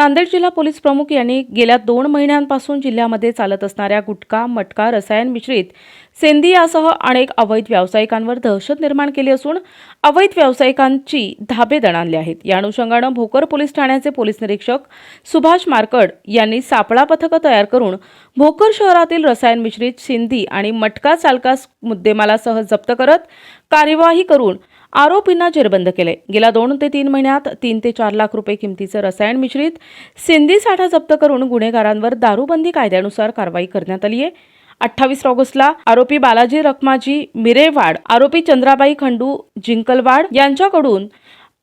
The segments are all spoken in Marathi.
नांदेड जिल्हा पोलीस प्रमुख यांनी गेल्या दोन महिन्यांपासून जिल्ह्यामध्ये चालत असणाऱ्या गुटखा मटका रसायन मिश्रित सेंदी यासह अनेक अवैध व्यावसायिकांवर दहशत निर्माण केली असून अवैध व्यावसायिकांची धाबे दणाणले आहेत. या अनुषंगानं भोकर पोलीस ठाण्याचे पोलीस निरीक्षक सुभाष मार्कड यांनी सापळा पथकं तयार करून भोकर शहरातील रसायन मिश्रित सिंधी आणि मटका चालकास मुद्देमालासह जप्त करत कार्यवाही करून आरोपींना जेरबंद केले. गेल्या दोन ते तीन महिन्यात तीन ते चार लाख रुपये किमतीचं रसायन मिश्रित सिंधी साठा जप्त करून गुन्हेगारांवर दारूबंदी कायद्यानुसार कारवाई करण्यात आली आहे अठ्ठावीस ऑगस्टला आरोपी बालाजी रखमाजी मिरेवाड आरोपी चंद्राबाई खंडू जिंकलवाड यांच्याकडून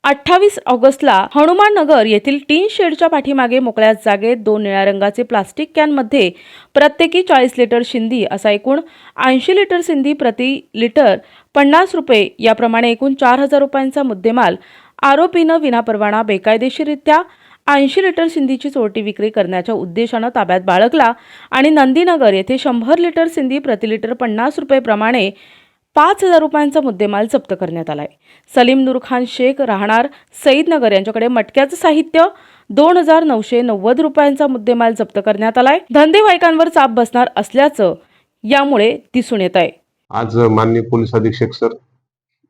अठ्ठावीस ऑगस्टला हनुमान नगर येथील टीन शेडच्या पाठीमागे मोकळ्या जागेत दोन निळ्या रंगाचे प्लास्टिक कॅनमध्ये प्रत्येकी चाळीस लिटर शिंदी असा एकूण ऐंशी लिटर सिंधी प्रति लिटर पन्नास रुपये याप्रमाणे एकूण चार हजार रुपयांचा मुद्देमाल आरोपीनं विनापरवाना बेकायदेशीररित्या ऐंशी लिटर सिंधीची चोरटी विक्री करण्याच्या उद्देशानं ताब्यात बाळगला आणि नंदीनगर येथे शंभर लिटर सिंधी प्रति लिटर पन्नास रुपये प्रमाणे पाच हजार रुपयांचा मुद्देमाल जप्त करण्यात आलाय. सलीम नूर खान शेख राहणार सईदनगर यांच्याकडे मटक्याचं साहित्य दोन हजार नऊशे नव्वद रुपयांचा मुद्देमाल जप्त करण्यात आलाय. धंदेवाईकांवर चाप बसणार असल्याचं यामुळे दिसून येत आहे. आज माननीय पोलीस अधीक्षक सर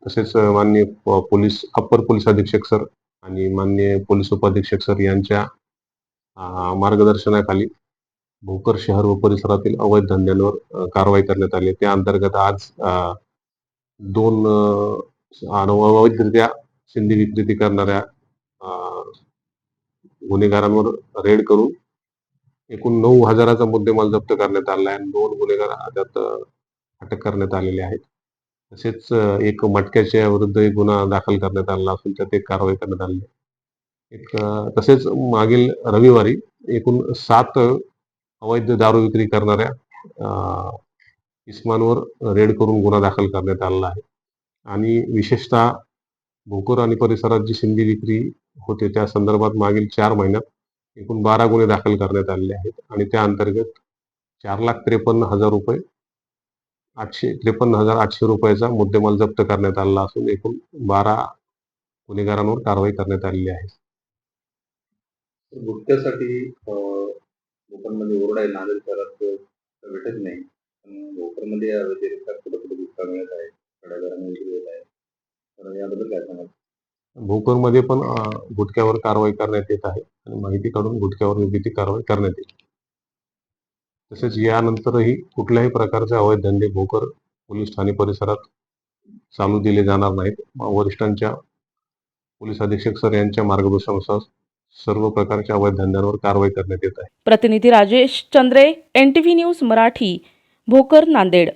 तसेच माननीय प- पोलीस अप्पर पोलीस अधीक्षक सर आणि माननीय पोलीस उपाधीक्षक सर यांच्या मार्गदर्शनाखाली भोकर शहर व परिसरातील अवैध धंद्यांवर कारवाई करण्यात आली. त्या अंतर्गत आज दोन अं, सिंधी विक्रेती करणाऱ्या गुन्हेगारांवर रेड करून एकूण नऊ हजाराचा मुद्देमाल जप्त करण्यात आला आहे. आणि दोन गुन्हेगार त्यात अटक करण्यात आलेले आहेत. तसेच एक मटक्याच्या विरुद्ध एक गुन्हा दाखल करण्यात आला असून त्यात एक कारवाई करण्यात आली एक तसेच मागील रविवारी एकूण सात अवैध दारू विक्री करणाऱ्या इस्मानवर रेड करून गुन्हा दाखल करण्यात आलेला आहे. आणि विशेषतः भोकर आणि परिसरात जी सिंधी विक्री होते त्या संदर्भात मागील चार महिन्यात एकूण बारा गुन्हे दाखल करण्यात आलेले आहेत. आणि त्या अंतर्गत चार लाख त्रेपन्न हजार रुपये आठशे त्रेपन्न हजार आठशे रुपयाचा मुद्देमाल जप्त करण्यात आलेला असून एकूण बारा गुन्हेगारांवर कारवाई करण्यात आलेली आहे. गुटख्यासाठी लोकांमध्ये ओरडा नांदेड शहरात भेटत नाही. पण भोकरमध्ये या व्यतिरिक्त कुठं कुठं गुटखा मिळत आहे भोकरमध्ये पण गुटख्यावर कारवाई करण्यात येत आहे आणि माहिती काढून गुटख्यावर योग्य ती कारवाई करण्यात येईल. तसेच यानंतरही कुठल्याही प्रकारचे अवैध धंदे भोकर पोलीस ठाणे परिसरात चालू दिले जाणार नाहीत. वरिष्ठांच्या पोलीस अधीक्षक सर यांच्या मार्गदर्शनानुसार सर्व प्रकारच्या अवैध धंद्यांवर कारवाई करण्यात येत आहे. प्रतिनिधी Rajesh Chandre N T V news Marathi. Bhokar Nanded